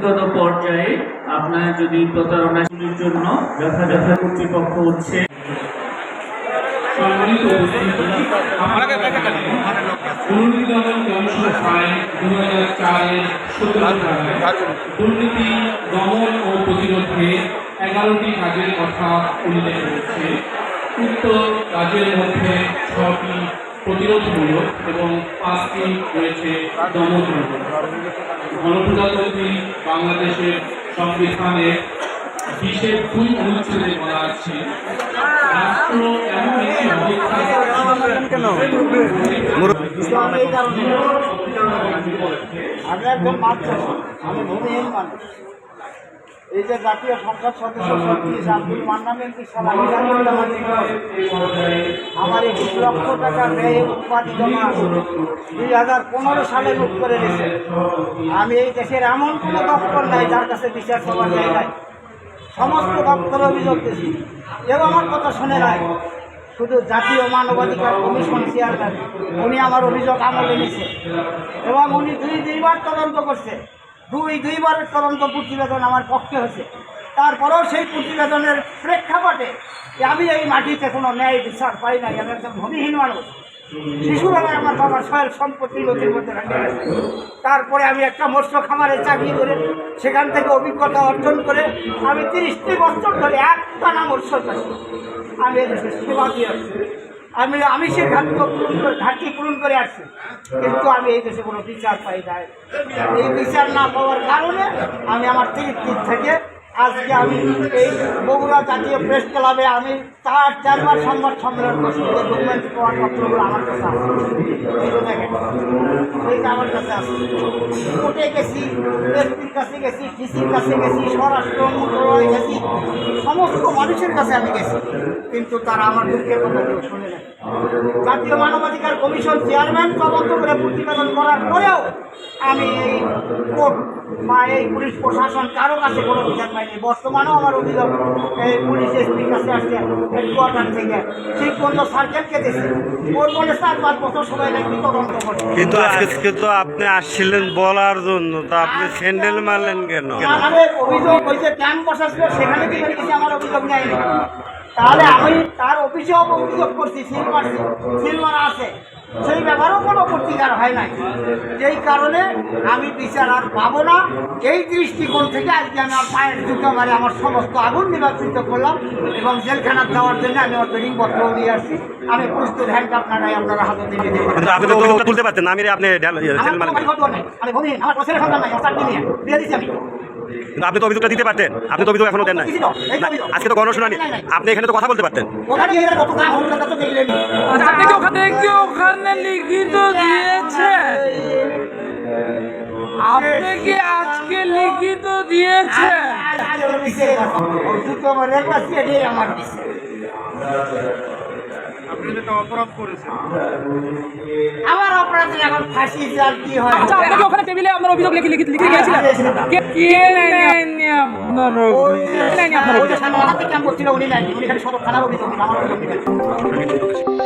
ব্যক্তিগত পর্যায়ে আপনার যদি প্রতারণাগুলির জন্য যথাযথ কর্তৃপক্ষ উপস্থিতি দুর্নীতি দমন ও প্রতিরোধে এগারোটি কাজের কথা উল্লেখ রয়েছে। কাজের মধ্যে ছটি প্রতিরোধমূলক এবং পাঁচটি রয়েছে দমনমূলক গণপ্রজাতন্ত্রী বাংলাদেশের সংবিধানের বিশেষ দুই অনুচ্ছেদে বলা আছে রাষ্ট্র এমন একটি ইসলাম এই যে জাতীয় সংসদ সদস্য সত্যিস আব্দুল মান্নান আমার একুশ লক্ষ টাকা ব্যয়ে উপাধি জমা দুই হাজার পনেরো সালে মুখ করে দিয়েছে আমি এই দেশের এমন কোনো দপ্তর নাই যার কাছে বিচার সবার জায়গায় সমস্ত দপ্তরে অভিযোগ দিয়েছি। কেউ আমার কথা শুনে নাই। শুধু জাতীয় মানবাধিকার কমিশন চেয়ারম্যান, উনি আমার অভিযোগ আমলে নিছে এবং উনি দুই দুইবার তদন্ত করছে। দুই দুইবারের তদন্ত প্রতিবেদন আমার পক্ষে হয়েছে। তারপরেও সেই প্রতিবেদনের প্রেক্ষাপটে আমি এই মাটিতে কোনো ন্যায় বিচার পাই নাই, আমি একজন ভূমিহীন মানুষ। শিশুবেলায় আমার বাবার সয়েল সম্পত্তি নদীর মধ্যে। তারপরে আমি একটা মৎস্য খামারে চাকরি করে সেখান থেকে অভিজ্ঞতা অর্জন করে আমি তিরিশটি বছর ধরে একটা না মৎস্য চাষি। আমি এদেশের সেবা দিয়ে আমি আমি সে ঘাটতি পূরণ করে ঘাটতি পূরণ করে আসছি। কিন্তু আমি এই দেশে কোনো বিচার পাই নাই। এই বিচার না পাওয়ার কারণে আমি আমার দিন থেকে আজকে আমি এই বগুড়া জাতীয় প্রেস ক্লাবে আমি চার চারবার সংবাদ সম্মেলন করছি যে ডকুমেন্ট পাওয়ার পত্রগুলো আমার কাছে দেখেন, এইটা আমার কাছে আছে। কোর্টে গেছি, এসপির কাছে গেছি, ডিসির কাছে গেছি, স্বরাষ্ট্র মন্ত্রণালয়ে গেছি। মানুষের কাছে আমি গেছি কিন্তু তারা আমার দুঃখের কথা কেউ শুনে না জাতীয় মানবাধিকার কমিশন চেয়ারম্যান তদন্ত করে প্রতিবেদন করার পরেও আমি এই কোর্ট বা এই পুলিশ প্রশাসন কারও কাছে কোনো বিচার পাইনি। বর্তমানেও আমার অভিযোগ এই পুলিশ এসপির কাছে আসছে হেডকোয়ার্টার থেকে। ঠিক পর্যন্ত সার্কেলকে দিয়েছে ওর বলে চার পাঁচ বছর সময় নাকি তদন্ত করে কিন্তু আজকে তো আপনি আসছিলেন বলার জন্য তা আপনি স্যান্ডেল মারলেন কেন? আমাদের অভিযোগ হয়েছে ক্যাম্প বসাছিল সেখানে কি আমার অভিযোগ? নেয়নি তাহলে আমি তার অফিসেও অভিযোগ করছি সিল মারছি সিল মারা আছে। সেই ব্যাপারেও কোনো প্রতিকার হয় নাই। যেই কারণে আমি বিচার আর পাবো না। এই দৃষ্টিকোণ থেকে আজকে আমি আমার পায়ের জুতো মারে আমার সমস্ত আগুন নিবাসিত করলাম এবং জেলখানা দেওয়ার জন্য আমি আমার বেডিং পত্র নিয়ে আসছি। আমি প্রস্তুত হ্যান্ডকাপ না নাই আপনারা হাতে দিয়ে কিন্তু আপনি তুলতে পারতেন আমি আপনি। আমি ভূমিহীন আমার ছেলে সন্তান নাই নিয়ে। বিয়ে দিচ্ছি আমি। কিন্তু আপনি তো অভিযোগটা দিতে পারতেন আপনি তো অভিযোগ এখনও দেন নাই। আজকে তো গণশুনানি আপনি এখানে তো কথা বলতে পারতেন ওখানে লিখিত দিয়েছে আপনি কি আজকে লিখিত দিয়েছে আমার আমার অপরাধে এখন ফাঁসি জাল কি হয়? আচ্ছা আপনি ওখানে টেবিলে আপনার অভিযোগ লিখে লিখে লিখে গিয়েছিলেন কে- কে নেয়নি আপনার ওই নেয়নি আপনার অভিযোগ? সামনে হাতে ক্যাম্প করছিল উনি নাই উনি খালি সদর থানার অভিযোগ আমার অভিযোগ